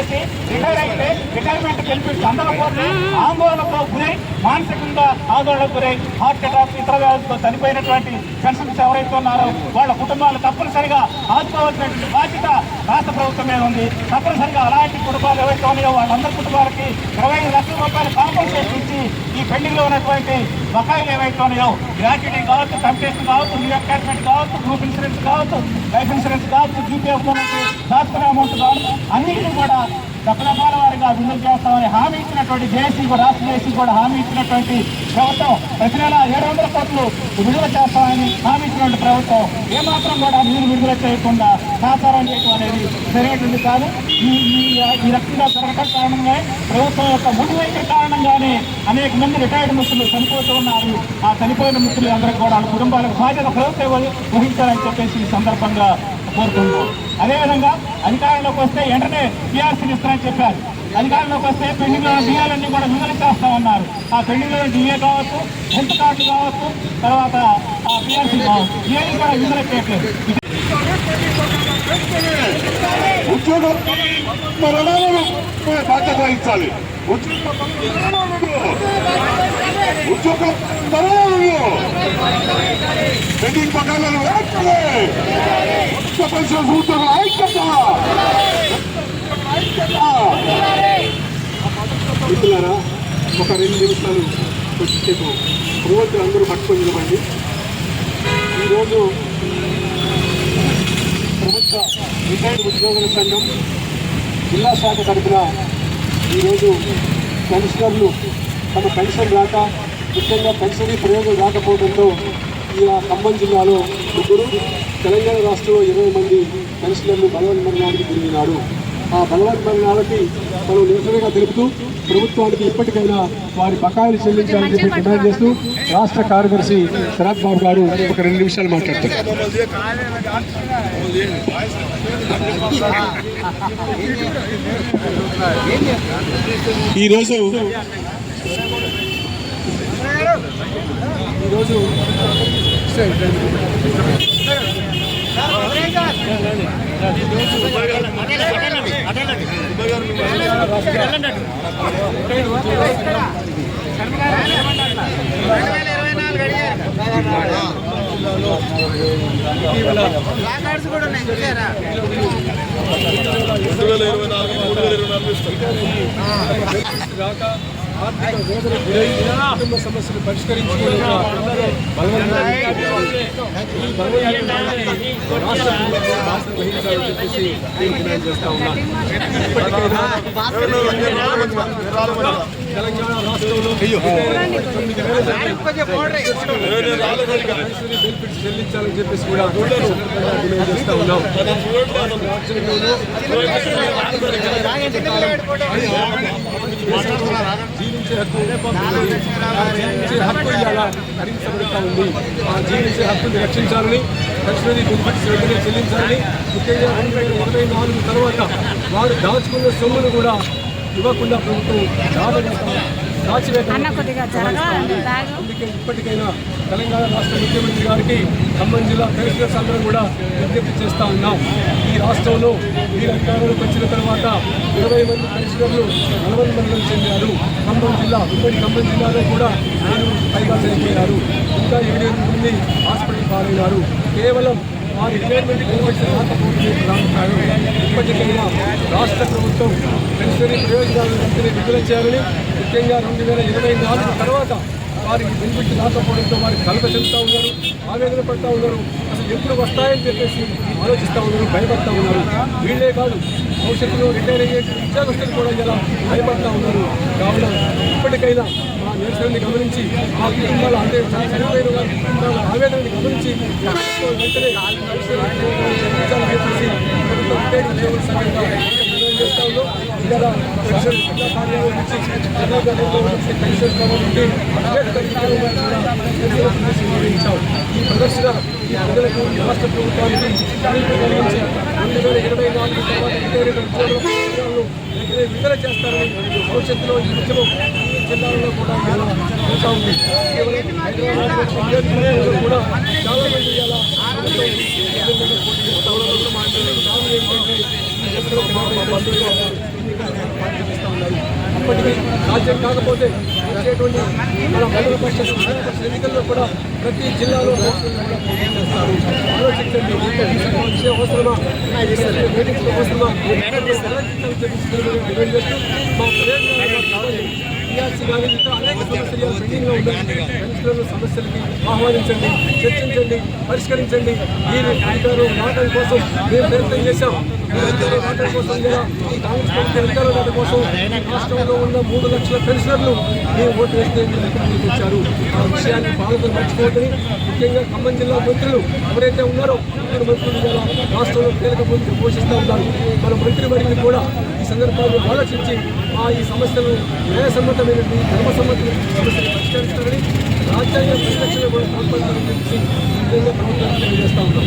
చేసి రిటైర్ అయితే రిటైర్మెంట్ గెలిపి అందరపోతే ఆందోళనకు గురై మానసికంగా ఆందోళనకు గురై హార్ట్ అటాక్ ఇతర వ్యాధులతో చనిపోయినటువంటి పెన్షన్స్ ఎవరైతే ఉన్నారో వాళ్ళ కుటుంబాలు తప్పనిసరిగా ఆదుకోవాల్సినటువంటి బాధ్యత రాష్ట్ర ప్రభుత్వం మీద ఉంది. తప్పనిసరిగా అలాంటి కుటుంబాలు ఎవరైతే ఉన్నాయో వాళ్ళందరి కుటుంబాలకి ఇరవై లక్షల రూపాయలు కాంపన్సేషన్ ఇచ్చి ఈ పెండింగ్లో ఉన్నటువంటి బకాయిలు ఏవైతే ఉన్నాయో గ్రాట్యుటీ కావచ్చు కంపెనీషన్ కావచ్చు న్యూ కావచ్చు గ్రూప్ ఇన్సూరెన్స్ కావచ్చు లైఫ్ ఇన్సూరెన్స్ కావచ్చు జీపీఎఫ్ దాచుకునే అమౌంట్ కావచ్చు దఫదఫాల వారిగా విడుదల చేస్తామని హామీ ఇచ్చినటువంటి జేసీ కూడా రాష్ట్ర జేసీ కూడా హామీ ఇచ్చినటువంటి ప్రభుత్వం ప్రతి నెల ఏడు వందల కోట్లు విడుదల చేస్తామని హామీ ఇచ్చినటువంటి ప్రభుత్వం ఏమాత్రం కూడా నీరు విడుదల చేయకుండా సాకారం చేయడం అనేది జరిగేటువంటి కాదు. ఈ ఈ ఈ రకంగా జరగడం కారణంగా ప్రభుత్వం యొక్క ముందువైపు కారణంగానే అనేక మంది రిటైర్డ్ ముసులు చనిపోతూ ఉన్నారు. ఆ చనిపోయిన ముసులు అందరికీ కూడా వాళ్ళ కుటుంబాలకు బాధ్యత ప్రభుత్వం వహించాలని చెప్పేసి ఈ సందర్భంగా కోరుకుంటున్నాం. అదేవిధంగా అధికారంలోకి వస్తే వెంటనే టీఆర్సీని ఇస్తారని చెప్పారు. అధికారంలోకి వస్తే పెండింగ్లో డిఏలన్నీ కూడా విడుదల చేస్తామన్నారు ఆ పెండింగ్లో డిఏ కావచ్చు హెల్త్ కార్డు కావచ్చు తర్వాత ఆ టీఆర్సీ కావచ్చు ఏది కూడా విడుదల చేయట్లేదు. ఉద్యోగ బాధ్యత వహించాలి. ఉద్యోగ ఉద్యోగం మరణాలను పెండింగ్ బకాయిలను వెంటనే ఉచిత పెన్షన్ సూచన ఐక్యత. ఐక్యత మిత్రులారా ఒక రెండు నిమిషాలు కొద్దిసేపు ప్రభుత్వం అందరూ పట్టుకొని నిలబండి ఈరోజు ప్రభుత్వ రిటైర్డ్ ఉద్యోగుల సంఘం జిల్లా శాఖ తరఫున ఈరోజు కమిషనర్లు తమ పెన్షన్ రాక ముఖ్యంగా పెన్షన్ ప్రయోజనం రాకపోవడంతో ఈ ఖమ్మం జిల్లాలో ముగ్గురు తెలంగాణ రాష్ట్రంలో ఇరవై మంది పెన్షనర్లు బలవన్ మరణానికి గురైనారు ఆ బలవన్ మరణాలకి మనం నిరసనగా తెలుపుతూ ప్రభుత్వానికి ఇప్పటికైనా వారి బకాయిలు చెల్లించాలని చెప్పి డిమాండ్ చేస్తూ రాష్ట్ర కార్యదర్శి శరత్ బాబు గారు ఒక రెండు నిమిషాలు మాట్లాడతారు. ఈరోజు ఈరోజు రాక ఆర్థిక వేదనకు గురై కుటుంబ సమస్యలు పరిష్కరించుకోలేక బలవంతంగా ఈ బలవంతాన్ని రాష్ట్ర ప్రభుత్వం బాధ్యత వహించాలని చెప్పేసి నేను డిమాండ్ చేస్తా ఉన్నాను ఇప్పటికైనా తెలంగాణ రాష్ట్రంలో తొమ్మిది వేల బెనిఫిట్స్ చెల్లించాలని చెప్పేసి కూడా ఈ సందర్భంగా డిమాండ్ చేస్తా ఉన్నాం రాజ్యాంగంలో జీవించే హక్కు జీవించే హక్కు ఉంది. ఆ జీవించే హక్కుని రక్షించాలని తక్షణమే బెనిఫిట్స్ వెంటనే చెల్లించాలని ముఖ్యంగా రెండు వేల ఇరవై నాలుగు తర్వాత వారు దాచుకున్న సొమ్మును కూడా ఇవ్వకుండా ప్రభుత్వం అందుకే ఇప్పటికైనా తెలంగాణ రాష్ట్ర ముఖ్యమంత్రి గారికి ఖమ్మం జిల్లా పెన్షనర్స్ అందరం కూడా విజ్ఞప్తి చేస్తా ఉన్నాం. ఈ రాష్ట్రంలో మీరు అధికారంలోకి వచ్చిన తర్వాత ఇరవై మంది పెన్షనర్లు నలభై మరణం చెందారు. జిల్లా ఉమ్మడి ఖమ్మం జిల్లాలో కూడా నేను పైగా చనిపోయినారు ఇంకా ఏడెనిమిది మంది హాస్పిటల్ పాలైనారు. కేవలం వారి రిటైర్మెంట్ బెనిఫిట్స్ రాకపోవడమే ఇప్పటికైనా రాష్ట్ర ప్రభుత్వం పెన్షనరీ ప్రయోజనాలను వెంటనే విడుదల చేయాలని ముఖ్యంగా రెండు వేల ఇరవై నాలుగు తర్వాత వారికి బెనిఫిట్ రాకపోవడంతో వారికి కలత చెందుతూ ఉన్నారు ఆవేదన పడుతూ ఉన్నారు. అసలు ఎప్పుడు వస్తాయని చెప్పేసి ఆలోచిస్తూ ఉన్నారు భయపడతా ఉన్నారు. వీళ్ళే కాదు భవిష్యత్తులో రిటైర్ అయ్యే ఉద్యోగస్తులు కూడా ఇలా భయపడతా ఉన్నారు. కావున ఇప్పటికైనా మా నిరసనని గమనించి ఆ కుటుంబాల అంటే చనిపోయిన కుటుంబాల ఆవేదనని గమనించి వెంటనే చెల్లించాలని ప్రభుత్వం రిటైర్ ఉద్యోగుల సంఘంగా డిమాండ్ చేస్తా పెన్షన్ జిల్లా కార్యాలయం నుంచి జిల్లా పెన్షన్ ప్రదర్శన ఈ ప్రదర్శన ఈ ప్రజలకు రాష్ట్ర ప్రభుత్వానికి రెండు వేల ఇరవై నాలుగు తర్వాత రిటైర్ విడుదల చేస్తారని భవిష్యత్తులో ఈ ఉద్యమం ఈ కూడా ఇలా కేవలం హైదరాబాద్ కూడా చాలా మంది ఇలా ప్రభుత్వం ఉద్యమంలో పోటీ కాకపోతే వచ్చేటువంటి మన మండల పరిషత్ ఎన్నికల్లో కూడా ప్రతి జిల్లాలో చేస్తారు ఆలోచించండి వచ్చే అవసరమా మీటింగ్స్ అవసరమా చేస్తూ మా టీఆర్సీ కానీ ఇంకా అనేక సమస్యలు పెండింగ్లో ఉన్నాయి పెన్షన్ల సమస్యలకి ఆహ్వానించండి చర్చించండి పరిష్కరించండి. మీరు అధికారులు రావడం కోసం మేము ప్రయత్నం చేశాం. మీరు కోసం ఇలా కాంగ్రెస్ ప్రభుత్వం అధికారం రావడం కోసం రాష్ట్రంలో ఉన్న మూడు లక్షల పెన్షనర్లు మేము ఓటు వేస్తే ఇచ్చారు ఆ విషయాన్ని పాలకులు మర్చిపోతుంది ముఖ్యంగా ఖమ్మం జిల్లా మంత్రులు ఎవరైతే ఉన్నారో ఇద్దరు మంత్రులు ఇలా రాష్ట్రంలో కీలక భూమిక పోషిస్తూ ఉన్నారు మన మంత్రి వర్యులు కూడా ఈ సందర్భాన్ని ఆలోచించి ఆ ఈ సమస్యలు న్యాయసమ్మతమైనటువంటి ధర్మసమ్మతమైన సమస్యలు పరిష్కరిస్తారని రాజ్యాంగ పరిరక్షణ కూడా కాపాడుతారని చెప్పి ఈ విధంగా ప్రభుత్వాన్ని తెలియజేస్తా ఉన్నాం.